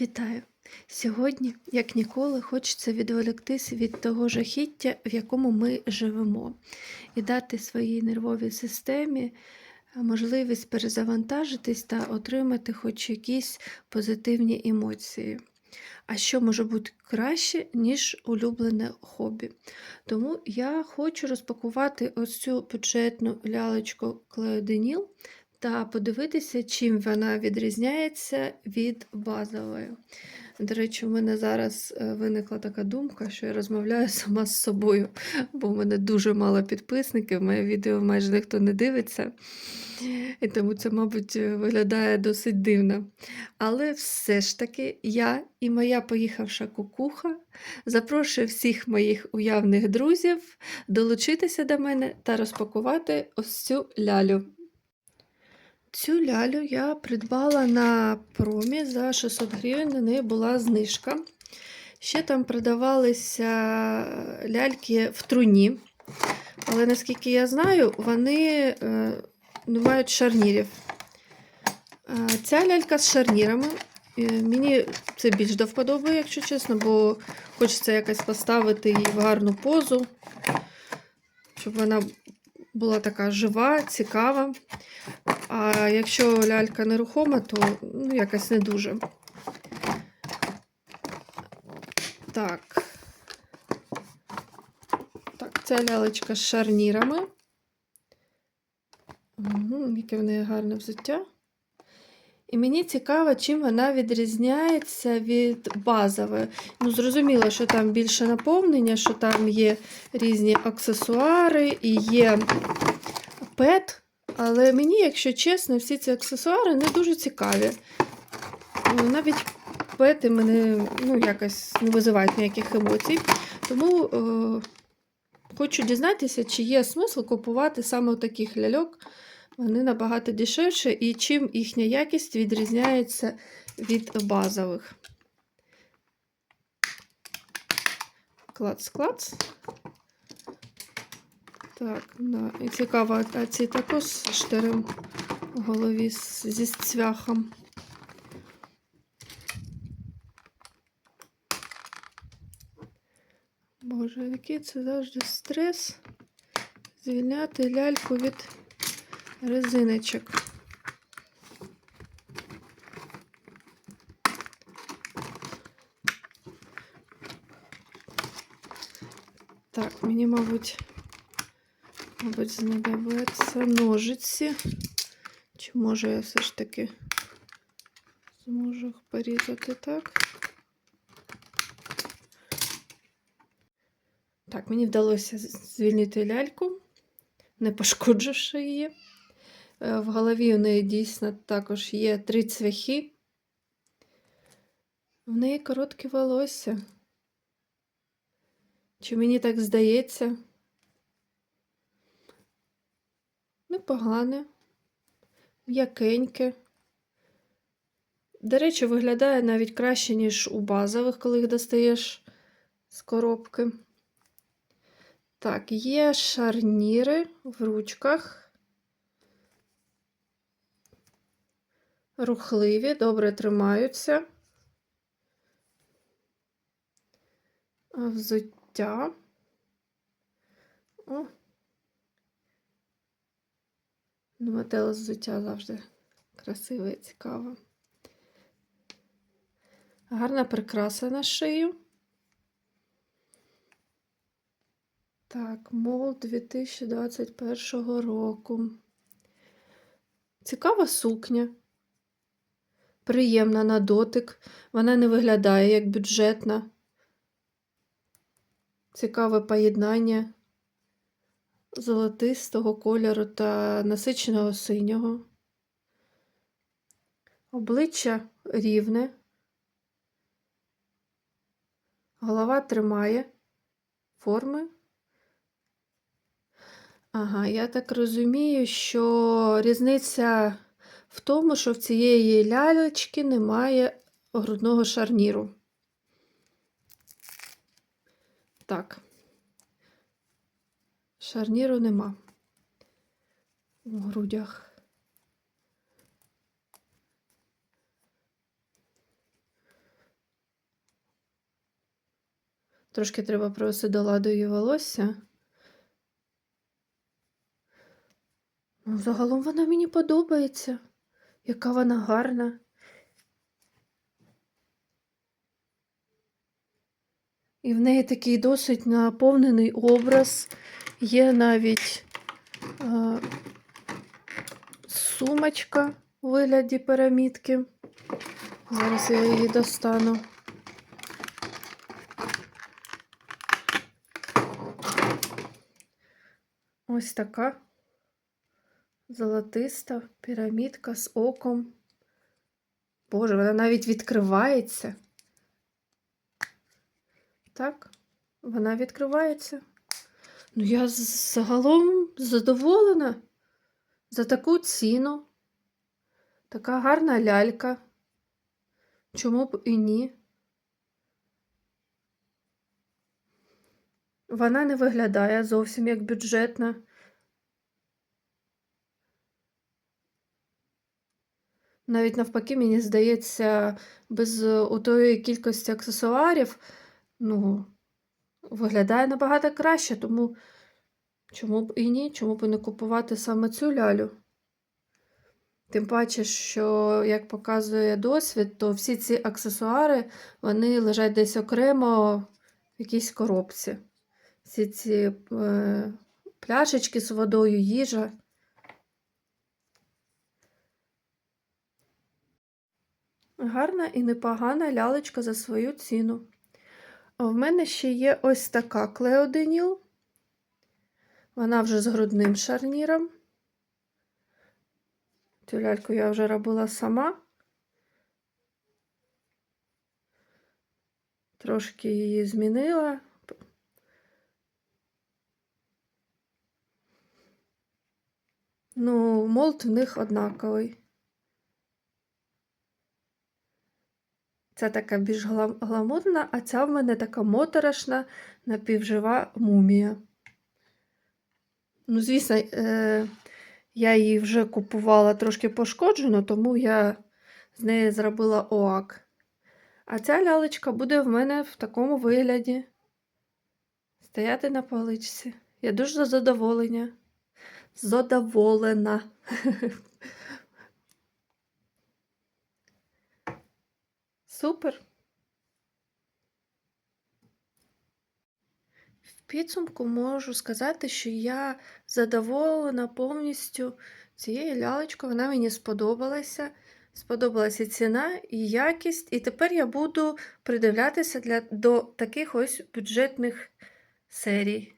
Вітаю! Сьогодні, як ніколи, хочеться відволіктись від того жахіття, в якому ми живемо, і дати своїй нервовій системі е, можливість перезавантажитись та отримати хоч якісь позитивні емоції. А що може бути краще, ніж улюблене хобі? Тому я хочу розпакувати ось цю бюджетну лялечку Клеоденіл та подивитися, чим вона відрізняється від базової. До речі, у мене зараз е, виникла така думка, що я розмовляю сама з собою, бо в мене дуже мало підписників, моє відео майже ніхто не дивиться. І тому це, мабуть, е, виглядає досить дивно. Але все ж таки я і моя поїхавша кукуха запрошую всіх моїх уявних друзів долучитися до мене та розпакувати ось цю лялю. Цю лялю я придбала на промі за 600 гривень, на неї була знижка. Ще там продавалися ляльки в труні, але наскільки я знаю, вони е, не мають шарнірів. Е, Ця лялька з шарнірами. Е, Мені це більш до вподоби, якщо чесно, бо хочеться якось поставити її в гарну позу, щоб вона була така жива, цікава. А якщо лялька нерухома, то ну, якось не дуже. Так. Так, ця лялечка з шарнірами. Угу, яке в неї гарне взуття. І мені цікаво, чим вона відрізняється від базової. Ну, зрозуміло, що там більше наповнення, що там є різні аксесуари і є пет. Але мені, якщо чесно, всі ці аксесуари не дуже цікаві. Ну, Навіть пети мене ну, якось не визивають ніяких емоцій. Тому е, хочу дізнатися, чи є смисл купувати саме таких ляльок. Вони набагато дешевше і чим їхня якість відрізняється від базових. Клац-клац. Так, да. і цікаво, а ці також з штирем в голові зі цвяхом. Боже, який це завжди стрес звільняти ляльку від резиночок. Так, мені, мабуть, мабуть, знадобиться ножиці. Чи може я все ж таки зможу їх порізати так? Так, мені вдалося звільнити ляльку, не пошкодживши її. Е, В голові у неї дійсно також є три цвяхи. В неї коротке волосся. Чи мені так здається? Непогане, м'якеньке. До речі, виглядає навіть краще, ніж у базових, коли їх достаєш з коробки. Так, є шарніри в ручках. Рухливі, добре тримаються. Взуття. О. Ну, метел взуття завжди красиве і цікаве. Гарна прикраса на шию. Так, мол 2021 року. Цікава сукня. Приємна на дотик. Вона не виглядає як бюджетна. Цікаве поєднання золотистого кольору та насиченого синього. Обличчя рівне. Голова тримає форми. Ага, я так розумію, що різниця в тому, що в цієї лялечки немає грудного шарніру. Так. Шарніру нема в грудях. Трошки треба просто до ладу її волосся. Ну, Загалом вона мені подобається, яка вона гарна. І в неї такий досить наповнений образ. Є навіть е, сумочка у вигляді пірамідки. Зараз я її достану. Ось така золотиста пірамідка з оком. Боже, вона навіть відкривається. Так, вона відкривається. Ну, я загалом задоволена за таку ціну. Така гарна лялька. Чому б і ні? Вона не виглядає зовсім як бюджетна. Навіть навпаки, мені здається, без е, отої кількості аксесуарів, ну, виглядає набагато краще, тому чому б і ні, чому б і не купувати саме цю лялю? Тим паче, що, як показує досвід, то всі ці аксесуари, вони лежать десь окремо в якійсь коробці. Всі ці е, пляшечки з водою, їжа. Гарна і непогана лялечка за свою ціну. А В мене ще є ось така Клеоденіл. Вона вже з грудним шарніром. Цю ляльку я вже робила сама. Трошки її змінила. Ну, молд в них однаковий. Це така більш гла- гламурна, а ця в мене така моторошна, напівжива мумія. Ну, звісно, е, я її вже купувала трошки пошкоджену, тому я з неї зробила оак. А ця лялечка буде в мене в такому вигляді. Стояти на поличці. Я дуже задоволення. Задоволена. Супер. В підсумку можу сказати, що я задоволена повністю цією лялечкою. Вона мені сподобалася. Сподобалася ціна і якість. І тепер я буду придивлятися для, до таких ось бюджетних серій.